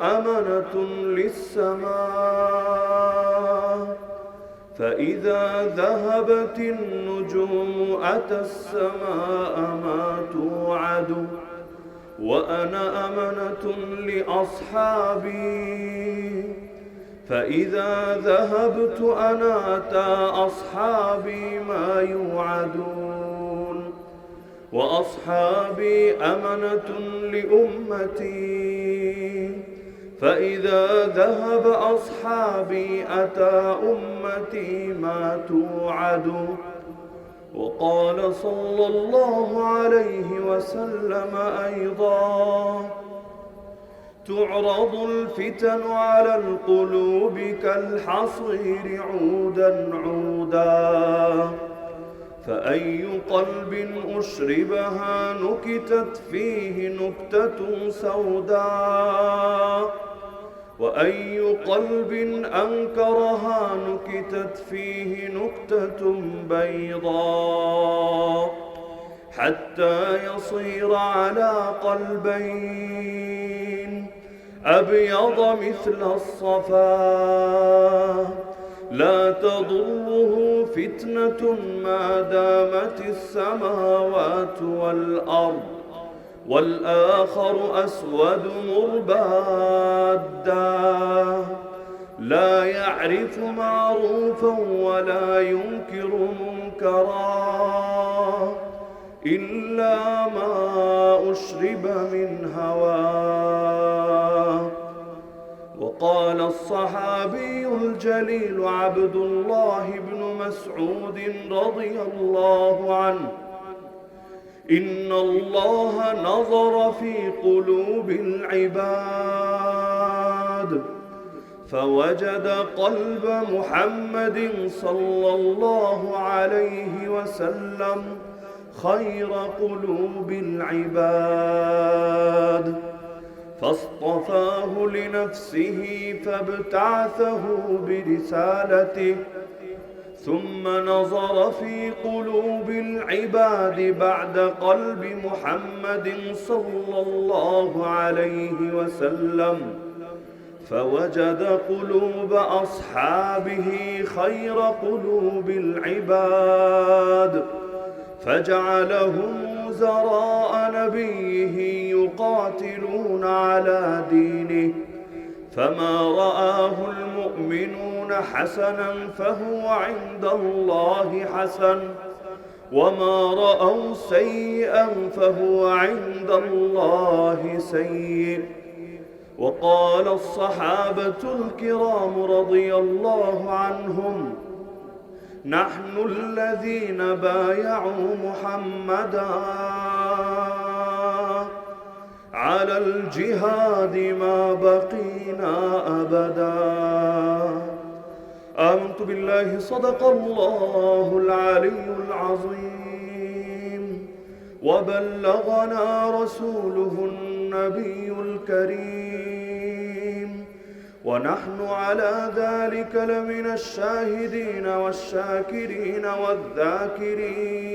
أمنة للسماء فإذا ذهبت النجوم أتى السماء ما توعد وأنا أمنة لأصحابي. فإذا ذهبت أنا أتى أصحابي ما يوعدون وأصحابي أمنة لأمتي. فإذا ذهب أصحابي أتى أمتي ما توعد. وقال صلى الله عليه وسلم أيضا تعرض الفتن على القلوب كالحصير عودا عودا فأي قلب أشربها نكتت فيه نكتة سوداء. وأي قلب أنكرها نكتت فيه نكتة بيضاء حتى يصير على قلبين أبيض مثل الصفا لا تضره فتنة ما دامت السماوات والأرض والآخر أسود مربادا. لا يعرف معروفا ولا ينكر منكرا. إلا ما أشرب من هواه وقال الصحابي الجليل عبد الله بن مسعود رضي الله عنه إن الله نظر في قلوب العباد. فوجد قلب محمد صلى الله عليه وسلم خير قلوب العباد. فاصطفاه لنفسه فابتعثه برسالته ثم نظر في قلوب العباد بعد قلب محمد صلى الله عليه وسلم فوجد قلوب أصحابه خير قلوب العباد فجعلهم وزراء نبيه يقاتلون على دينه فما رآه المؤمنون حسنا فهو عند الله حسن وما رأوا سيئا فهو عند الله سيء وقال الصحابة الكرام رضي الله عنهم نحن الذين بايعوا محمدا على الجهاد ما بقينا أبدا. آمنت بالله صدق الله العلي العظيم. وبلغنا رسوله النبي الكريم. ونحن على ذلك لمن الشاهدين والشاكرين والذاكرين.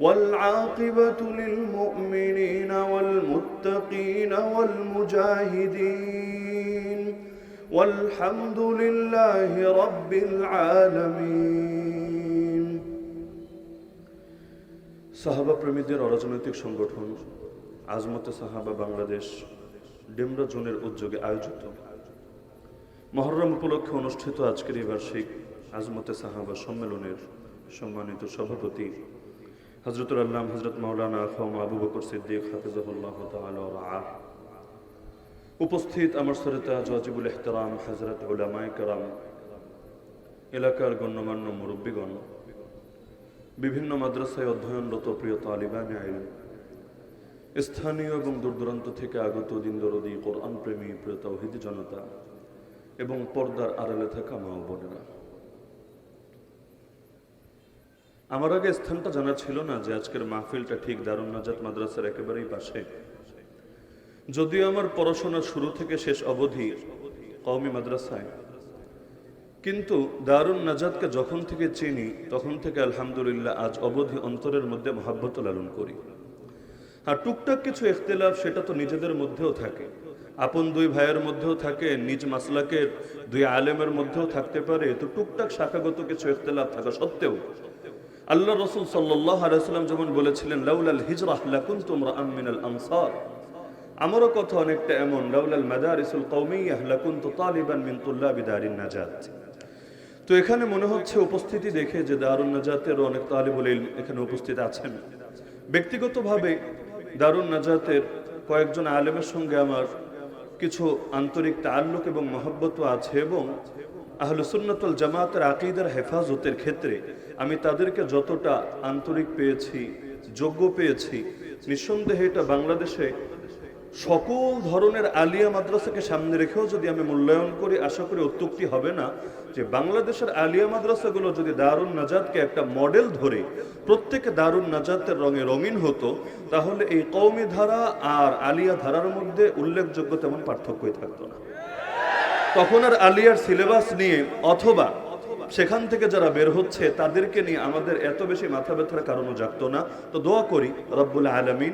والعاقبة للمؤمنين والمتقين والمجاهدين والحمد لله رب العالمين সাহাবা প্রেমীদের অরাজনৈতিক সংগঠন আজমতে সাহাবা বাংলাদেশ ডেমরা জোনের উদ্যোগে আয়োজিত মহরম উপলক্ষে অনুষ্ঠিত আজকের এই বার্ষিক আজমতে সাহাবা সম্মেলনের সম্মানিত সভাপতি হজরতুল আল্লাহ হজরত মাওলানা খম আবু বকর সিদ্দিক হাফিজুল্লাহ উপস্থিত আমার সরিতা জজিবুল এহতারাম হজরত উলামায় কারাম, এলাকার গণ্যমান্য মুরব্বীগণ, বিভিন্ন মাদ্রাসায় অধ্যয়নরত প্রিয় তালিবান আইন, স্থানীয় এবং দূর দূরান্ত থেকে আগত দিন দরদি কোরআন প্রেমী প্রিয় তৌহিদ জনতা এবং পর্দার আড়ালে থাকা মা বোনেরা। আমার আগে স্থানটা জানা ছিল না যে আজকের মাহফিলটা ঠিক দারুণ নাজাত মাদ্রাসার একেবারেই পাশে। যদিও আমার পড়াশোনা শুরু থেকে শেষ অবধি কওমি মাদ্রাসায়, কিন্তু দারুণ নাজাদকে যখন থেকে চিনি, তখন থেকে আলহামদুলিল্লাহ আজ অবধি অন্তরের মধ্যে মহাব্বত লালন করি। আর টুকটাক কিছু ইখতিলাফ সেটা তো নিজেদের মধ্যেও থাকে। আপন দুই ভাইয়ের মধ্যেও থাকে, নিজ মাসলাকের দুই আলেমের মধ্যেও থাকতে পারে, তো টুকটাক শাখাগত কিছু ইখতলাফ থাকা সত্ত্বেও আল্লাহ রসুল আলাইসাল্লাম যেমন বলেছিলেন, লাউলাল হিজরাহ লাকুনতুম রাআম মিনাল আনসার। আমারও কথা অনেকটা এমন, লাউলাল মাদারিসুল কওমিয়াহ লাকুনতু তালিবান মিন তুল্লাবি দারিন নাজাত। তো এখানে মনে হচ্ছে উপস্থিতি দেখে যে দারুণ নাজাতের অনেক তালিবুল এখানে উপস্থিত আছেন। ব্যক্তিগতভাবে দারুণ নাজাতের কয়েকজন আলেমের সঙ্গে আমার কিছু আন্তরিক তাল্লুক এবং মহব্বত আছে এবং আহলুসুন্নতুল জামাতের আকিদার হেফাজতের ক্ষেত্রে আমি তাদেরকে যতটা আন্তরিক পেয়েছি, যোগ্য পেয়েছি, নিঃসন্দেহে এটা বাংলাদেশে সকল ধরনের আলিয়া মাদ্রাসাকে সামনে রেখেও যদি আমি মূল্যায়ন করি, আশা করি অত্যুক্তি হবে না যে বাংলাদেশের আলিয়া মাদ্রাসাগুলো যদি দারুণ নাজাদকে একটা মডেল ধরে প্রত্যেকে দারুণ নাজাতের রঙে রঙিন হতো, তাহলে এই কৌমি ধারা আর আলিয়া ধারার মধ্যে উল্লেখযোগ্য তেমন পার্থক্যই থাকতো না। তখন আর আলিয়ার সিলেবাস নিয়ে অথবা সেখান থেকে যারা বের হচ্ছে, তাদেরকে নিয়ে আমাদের এত বেশি মাথা ব্যথার কারণও জাগতো না। তো দোয়া করি রব্বুল আলমিন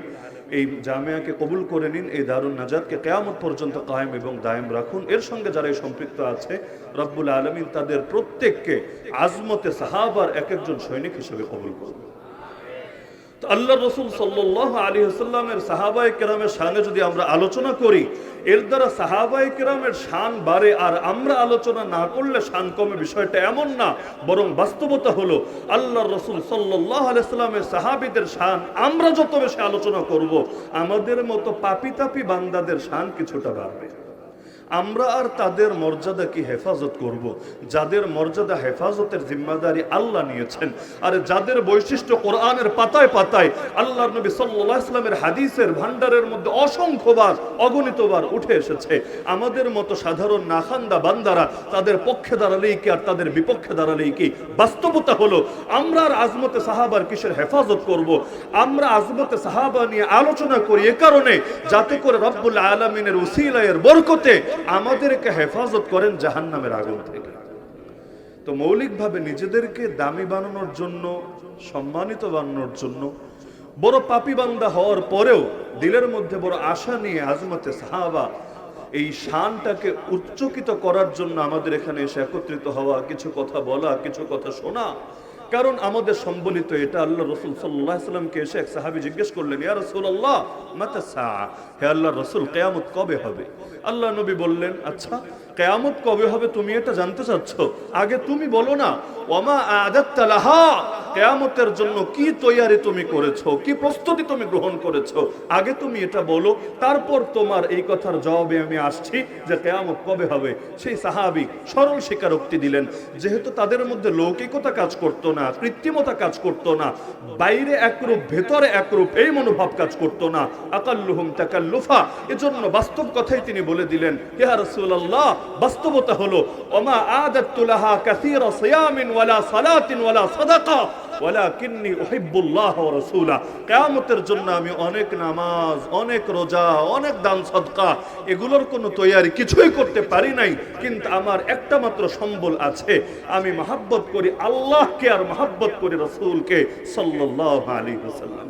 এই জামিয়াকে কবুল করে নিন, এই দারুণ নাজাদকে কেয়ামত পর্যন্ত কায়েম এবং দায়েম রাখুন। এর সঙ্গে যারা সম্পৃক্ত আছে, রব্বুল আলমিন তাদের প্রত্যেককে আজমতে সাহাবার এক একজন সৈনিক হিসেবে কবুল করুন। আল্লাহ রসুল সাল্লাহ আলী হাসাল্লামের সাহাবাই কেরামের শানে যদি আমরা আলোচনা করি, এর দ্বারা সাহাবাই কেরামের শান বাড়ে আর আমরা আলোচনা না করলে শান কমে বিষয়টা এমন না, বরং বাস্তবতা হলো আল্লাহ রসুল সাল্লাহ আলাইস্লামের সাহাবিদের শান আমরা যত বেশি আলোচনা করব, আমাদের মতো পাপি তাপি বান্দাদের শান কিছুটা বাড়বে। আমরা আর তাদের মর্যাদা কি হেফাজত করব। যাদের মর্যাদা হেফাজতের জিম্মাদারি আল্লাহ নিয়েছেন, আর যাদের বৈশিষ্ট্য কোরআনের পাতায় পাতায় আল্লাহ নবী সাল্লাহ ইসলামের হাদিসের ভান্ডারের মধ্যে অসংখ্যবার, অগণিতবার উঠে এসেছে আমাদের মতো সাধারণ নাখান্দা বান্দারা তাদের পক্ষে দাঁড়ালেই কি আর তাদের বিপক্ষে দাঁড়ালেই কি বাস্তবতা হলো, আমরা আর আজমতে সাহাবার কিসের হেফাজত করব। আমরা আজমতে সাহাবা নিয়ে আলোচনা করি এ কারণে, যাতে করে রব্বুল আলমিনের উসিলায়ের বরকতে আমাদেরকে হেফাজত করেন জাহান্নামের আগুন থেকে। তো মৌলিকভাবে নিজেদেরকে দামি বানানোর জন্য, সম্মানিত বানানোর জন্য, বড় পাপি বান্দা হওয়ার পরেও দিলের মধ্যে বড় আশা নিয়ে আজমতে সাহাবা এই শানটাকে উচ্চকিত করার জন্য আমাদের এখানে এসে একত্রিত হওয়া, কিছু কথা বলা, কিছু কথা শোনা। কারণ আমাদের সম্বলিত এটা আল্লাহ রসুল সাল্লাহ সাল্লামকে এসে এক সাহাবি জিজ্ঞেস করলেন, ইয়া রসুল আল্লাহ হে আল্লাহ রসুল, কেয়ামত কবে হবে? আল্লাহ নবী বললেন আচ্ছা কেয়ামত কবে হবে তুমি এটা জানতে চাচ্ছ? আগে তুমি বলো না ওমা আদাত্তালাহা কেয়ামতের জন্য কি তৈয়ারি তুমি করেছ? কি প্রস্তুতি তুমি গ্রহণ করেছ? আগে তুমি এটা বলো, তারপর তোমার এই কথার জবাবে আমি আসছি যে কেয়ামত কবে হবে? সেই সাহাবি সরল স্বীকারোক্তি দিলেন, যেহেতু তাদের মধ্যে লৌকিকতা কাজ করতো না, কৃত্রিমতা কাজ করতো না, বাইরে একরূপ, ভেতরে একরূপ, এই মনোভাব কাজ করতো না, আকাল্লুহুম তাকাল্লুফা। এজন্য বাস্তব কথাই তিনি বলে দিলেন, ইয়া রাসূলুল্লাহ, বাস্তবতা হলো, ওমা আদাতুলাহা কাসীরা সিয়ামিন ওয়ালা সালাতিন ওয়ালা সাদাকা উহিব্বুল্লাহ ওয়া রাসূলা কিয়ামতের জন্য আমি অনেক নামাজ, অনেক রোজা, অনেক দান সদকা, এগুলোর কোনো তৈয়ারি কিছুই করতে পারি নাই, কিন্তু আমার একটা মাত্র সম্বল আছে, আমি মহাব্বত করি আল্লাহকে আর মহাব্বত করি রসুলকে, সাল্লাল্লাহু আলাইহি ওয়াসাল্লাম।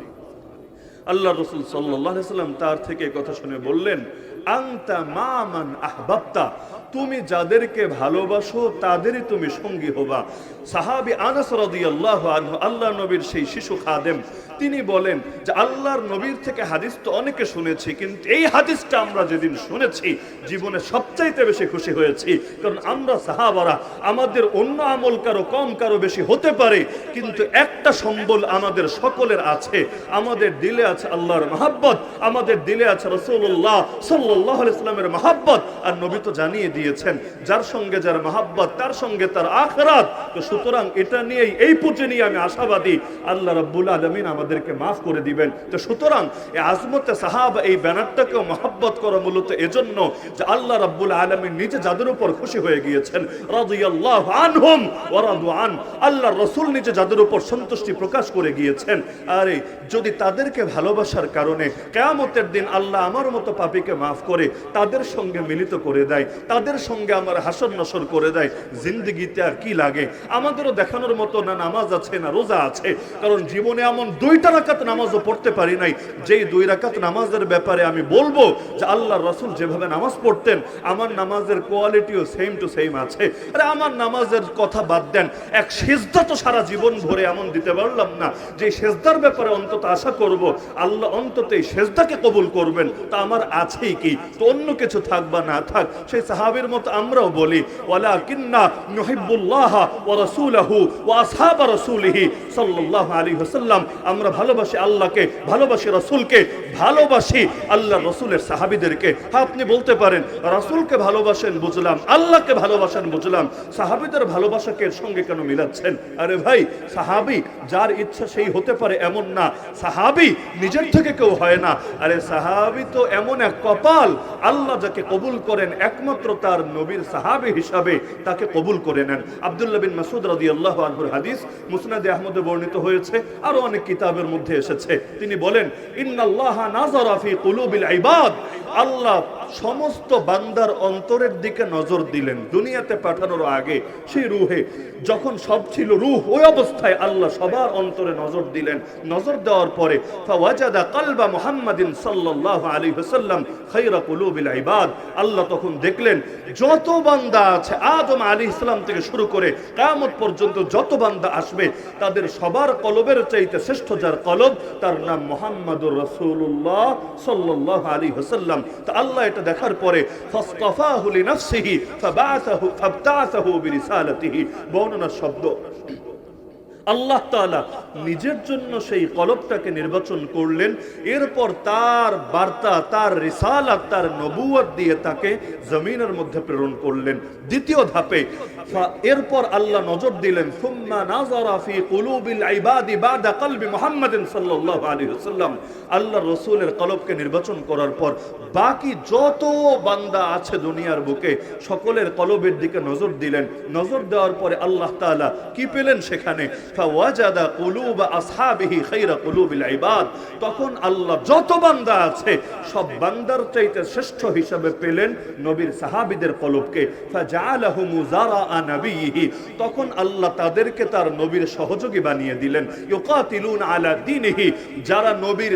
আল্লাহ রসুল সাল্লাম তার থেকে কথা শুনে বললেন আংতা মামান আহবাবতা, তুমি যাদেরকে ভালোবাসো তাদেরই তুমি সঙ্গী হবা। সাহাবি আনাস রাদিয়াল্লাহু আনহু আল্লাহ নবীর সেই শিশু খাদেম, তিনি বলেন যে, আল্লাহর নবীর থেকে হাদিস তো অনেকে শুনেছি, কিন্তু এই হাদিসটা আমরা যেদিন শুনেছি, জীবনে সবচাইতে বেশি খুশি হয়েছি। কারণ আমরা সাহাবারা, আমাদের অন্য আমল কারও কম, কারও বেশি হতে পারে, কিন্তু একটা সম্বল আমাদের সকলের আছে, আমাদের দিলে আছে আল্লাহর মাহাব্বত, আমাদের দিলে আছে রসুল্লাহ সাল্লাহ ইসলামের মাহাব্বত। আর নবী তো জানিয়ে দিয়েছেন, যার সঙ্গে যার মাহাব্বত, তার সঙ্গে তার আখরাত। তো সুতরাং এটা নিয়েই, এই পুঁটে নিয়ে আমি আশাবাদী। আল্লাহ রব্বুল আলমিন আমাদেরকে মাফ করে দিবেন। তো সুতরাং, এই আজমতে সাহাব, এই ব্যানারটাকেও মহাব্বত করা মূলত এজন্য যে আল্লাহ রব্বুল আলমিন নিজে যাদের উপর খুশি হয়ে গিয়েছেন, রাদিয়াল্লাহ আনহুম আল্লাহ রসুল নিজে যাদের উপর সন্তুষ্টি প্রকাশ করে গিয়েছেন। আরে, যদি তাদেরকে ভালোবাসার কারণে কেয়ামতের দিন আল্লাহ আমার মতো পাপিকে মাফ করে তাদের সঙ্গে মিলিত করে দেয়, তাদের সঙ্গে আমার হাসর নসর করে দেয়। জিন্দগিতে আর কি লাগে? আমাদেরও দেখানোর মতো না নামাজ আছে, না রোজা আছে। কারণ জীবনে এমন দুইটা রাকাত নামাজও পড়তে পারি নাই। যেই দুই রাকাত নামাজের ব্যাপারে আমি বলব যে আল্লাহ রসুল যেভাবে নামাজ পড়তেন, আমার নামাজের কোয়ালিটিও সেম টু সেম আছে। আরে আমার নামাজের কথা বাদ দেন। এক সেজদা তো সারা জীবন ভরে এমন দিতে পারলাম না। যে সেজদার ব্যাপারে অন্তত আশা করব আল্লাহ অন্তত এই সেজদাকে কবুল করবেন। তা আমার আছেই কি? তো অন্য কিছু থাক বা না থাক, সেই সাহাবের মতো আমরাও বলি ওয়ালা কিন্না নুহিব্বুল্লাহ ওয়া রাসূলাহু ও আসহাবা সাল্লাহ আলী আমরা ভালোবাসি আল্লাহকে, ভালোবাসি রাসূলকে ভালোবাসি। আল্লাহ রাসূলের সাহাবীদেরকে হ্যাঁ আপনি বলতে পারেন, রাসূলকে ভালোবাসেন বুঝলাম, আল্লাহকে ভালোবাসেন বুঝলাম, সাহাবীদের ভালোবাসাকে সঙ্গে কেন মিলাচ্ছেন? আরে ভাই, সাহাবী যার ইচ্ছা সেই হতে পারে এমন না, সাহাবী নিজের থেকে কেউ হয় না। আরে সাহাবি তো এমন এক কপাল, আল্লাহ যাকে কবুল করেন একমাত্র তার নবীর সাহাবী হিসাবে তাকে কবুল করে নেন। আব্দুল্লাহ বিন মাসুদ রাজি আল্লাহ আনহুর হাদিস মুসনাদে আহমদে বর্ণিত হয়েছে, আরও অনেক কিতাবের মধ্যে এসেছে। তিনি বলেন, ইন্নাল্লাহা নাযারা ফি কুলুবিল ইবাদ আল্লাহ সমস্ত বান্দার অন্তরের দিকে নজর দিলেন। দুনিয়াতে পাঠানোর আগে সেই রুহে, যখন সব ছিল রুহ, ওই অবস্থায় আল্লাহ সবার অন্তরে নজর দিলেন। নজর দেওয়ার পরে, ফাওয়াজাদা কালবা মুহাম্মাদিন সাল্লাল্লাহু আলাইহি ওয়াসাল্লাম খায়রা কুলুবিল ইবাদ। আল্লাহ তখন দেখলেন, যত বান্দা আছে, আদম আলাইহিস সালাম থেকে শুরু করে কিয়ামত পর্যন্ত যত বান্দা আসবে, তাদের সবার কলবের চাইতে শ্রেষ্ঠ যার কলব, তার নাম মুহাম্মাদুর রাসূলুল্লাহ সাল্লাল্লাহু আলাইহি ওয়াসাল্লাম। তা আল্লাহ এটা দেখার পরে ফাসতাফাহু লিনাফসিহি ফাবাআসাহু ফাবতাসাহু বিরিসালাতিহি। বর্ণনা শব্দ। আল্লাহ তাআলা নিজের জন্য সেই কলবটাকে নির্বাচন করলেন। এরপর তার বার্তা, তার রিসালাত, তার নবুয়ত দিয়ে তাকে জমিনের মধ্যে প্রেরণ করলেন। দ্বিতীয় ধাপে এরপর আল্লাহ নজর দিলেন, সুম্মা নাযারা ফি কুলুবিল ইবাদি বাদা কলবি আল্লাহ রাসূলের কলবকে নির্বাচন করার পর বাকি যত বান্দা আছে দুনিয়ার বুকে, সকলের কলবের দিকে নজর দিলেন। নজর দেওয়ার পরে আল্লাহ তাআলা কি পেলেন সেখানে? তখন আল্লাহ যত বান্দা আছে, সব বান্দার চাইতে শ্রেষ্ঠ হিসাবে পেলেন নবীর কলবকে। তখন আল্লাহ তাদেরকে তার নবীর সহযোগী বানিয়ে দিলেন। যারা নবীর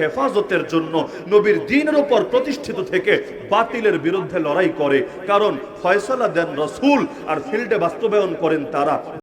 হেফাজতের জন্য নবীর দিনের উপর প্রতিষ্ঠিত থেকে বাতিলের বিরুদ্ধে লড়াই করে। কারণ ফয়সালা দেন রসুল আর ফিল্ডে বাস্তবায়ন করেন তারা।